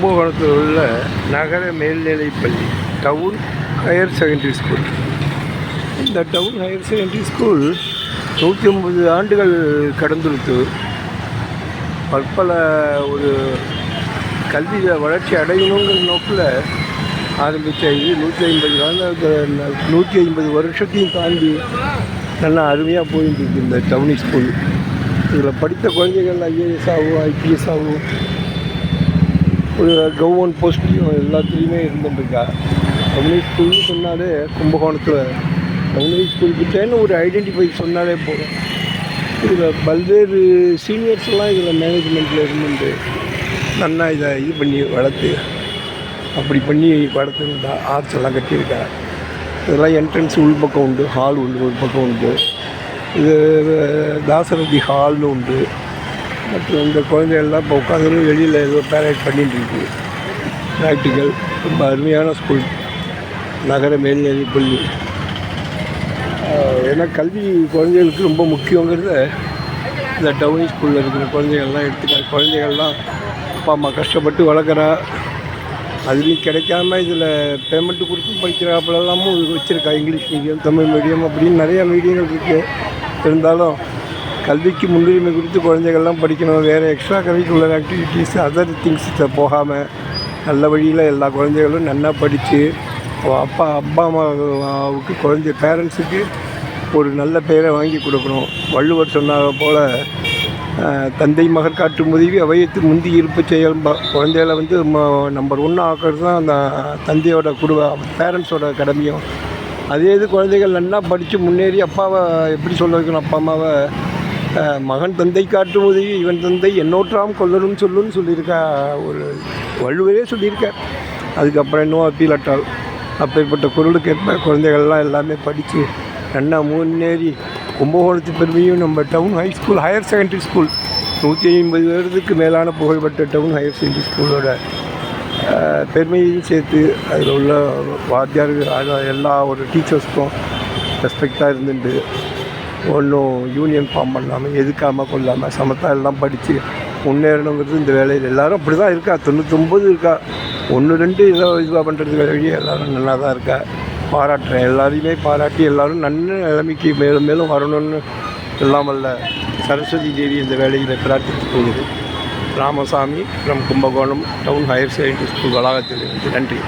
கும்பகோணத்தில் உள்ள நகர மேல்நிலைப்பள்ளி டவுன் ஹையர் செகண்டரி ஸ்கூல். இந்த டவுன் ஹையர் செகண்டரி ஸ்கூல் நூற்றி ஐம்பது ஆண்டுகள் கடந்துருத்து பற்பல ஒரு கல்வியில் வளர்ச்சி அடையணுங்கிற நோக்கில் ஆரம்பித்த இது. நூற்றி ஐம்பது ஆண்டு நூற்றி ஐம்பது வருஷத்தையும் தாண்டி நல்லா அருமையாக போயிட்டு இருக்கு இந்த டவுனி ஸ்கூல். இதில் படித்த குழந்தைகள் ஐஏஎஸ் ஆகும் ஐபிஎஸ் ஆகும் கவர்மெண்ட் போஸ்ட்லேயும் எல்லாத்துலேயுமே இருந்துட்டுருக்கா. டவுனி ஸ்கூல்னு சொன்னாலே கும்பகோணத்தில் டவுனி ஸ்கூல் கிட்டேன்னு ஒரு ஐடென்டிஃபை சொன்னாலே போதும். இதில் பல்வேறு சீனியர்ஸ் எல்லாம் இதில் மேனேஜ்மெண்ட்டில் இருந்துட்டு நல்லா இதை இது பண்ணி வளர்த்து அப்படி பண்ணி வளர்த்து இந்த ஆர்ட்ஸ் எல்லாம் கட்டியிருக்கா. இதெல்லாம் என்ட்ரன்ஸ் உள் பக்கம் உண்டு ஹால் உண்டு ஒரு பக்கம் உண்டு. இது தாசரதி ஹால்னு உண்டு. மற்றும் இந்த குழந்தைகள்லாம் இப்போ உட்காந்து வெளியில் ஏதோ பேரேட் பண்ணிகிட்டு ப்ராக்டிக்கல் ரொம்ப அருமையான ஸ்கூல் நகர மேல்நிலை பள்ளி. ஏன்னா கல்வி குழந்தைகளுக்கு ரொம்ப முக்கியங்கிறத இந்த டவுன் ஸ்கூலில் இருக்கிற குழந்தைகள்லாம் எடுத்துக்க குழந்தைகள்லாம் அப்பா அம்மா கஷ்டப்பட்டு வளர்க்குறா. அதுலேயும் கிடைக்காம இதில் பேமெண்ட்டு கொடுத்து படிக்கிறாப்புலலாமும் வச்சுருக்கா. இங்கிலீஷ் மீடியம் தமிழ் மீடியம் அப்படின்னு நிறையா மீடியங்கள் இருக்குது இருந்தாலும் கல்விக்கு முன்னுரிமை கொடுத்து குழந்தைகள்லாம் படிக்கணும். வேறு எக்ஸ்ட்ரா கரிக்குலர் ஆக்டிவிட்டீஸ் அதர் திங்ஸில் போகாமல் நல்ல வழியில் எல்லா குழந்தைகளும் நல்லா படித்து அப்பா அப்பா அம்மாவுக்கு குழந்தை பேரண்ட்ஸுக்கு ஒரு நல்ல பெயரை வாங்கி கொடுக்கணும். வள்ளுவர் சொன்னாத போல் தந்தை மகர் காட்டும் உதவி அவையத்து முந்தி இருப்பு செயல். குழந்தைகளை வந்து நம்பர் ஒன்று ஆக்கிறது தான் அந்த தந்தையோட குடும்ப பேரண்ட்ஸோட கடமையும். அதே இது குழந்தைகள் நல்லா படித்து முன்னேறி அப்பாவை எப்படி சொல்ல வைக்கணும்? அப்பா அம்மாவை மகன் தந்தை காட்டும் உதவி இவன் தந்தை என்னோற்றாம் கொல்லணும் சொல்லுன்னு சொல்லியிருக்கா ஒரு வள்ளுவரே சொல்லியிருக்கார். அதுக்கப்புறம் இன்னும் அப்பீல் அட்டால். அப்பேற்பட்ட குரலுக்கு ஏற்ப குழந்தைகள்லாம் எல்லாமே படித்து நல்லா முன்னேறி கும்பகோணத்து பெருமையும் நம்ம town high school higher secondary school. நூற்றி ஐம்பது வருடத்துக்கு மேலான புகழ்பெற்ற டவுன் ஹையர் செகண்டரி ஸ்கூலோட பெருமையும் பெருமையையும் சேர்த்து அதில் உள்ள வாத்தியார்கள் எல்லா ஒரு டீச்சர்ஸ்க்கும் ரெஸ்பெக்டாக இருந்துட்டு ஒன்றும் யூனியன் ஃபார்ம் பண்ணாமல் எதுக்காமல் கொள்ளாமல் சமத்தா எல்லாம் படித்து முன்னேறணுங்கிறது இந்த வேலையில். எல்லாரும் அப்படி தான் இருக்கா? தொண்ணூத்தொம்பது இருக்கா? ஒன்று ரெண்டு ஏதோ இதுவாக பண்ணுறதுக்கு வழியே எல்லோரும் நல்லா தான் இருக்கா? பாராட்டுறேன் எல்லாரையுமே பாராட்டி எல்லோரும் நல்ல நிலைமைக்கு மேலும் மேலும் வரணும்னு எல்லாம் சரஸ்வதி தேவி இந்த வேலையில் பிரார்த்தித்து போகுது Ramasamy from Kumbakonam town higher secondary school வளாகத்திலிருந்து நன்றி.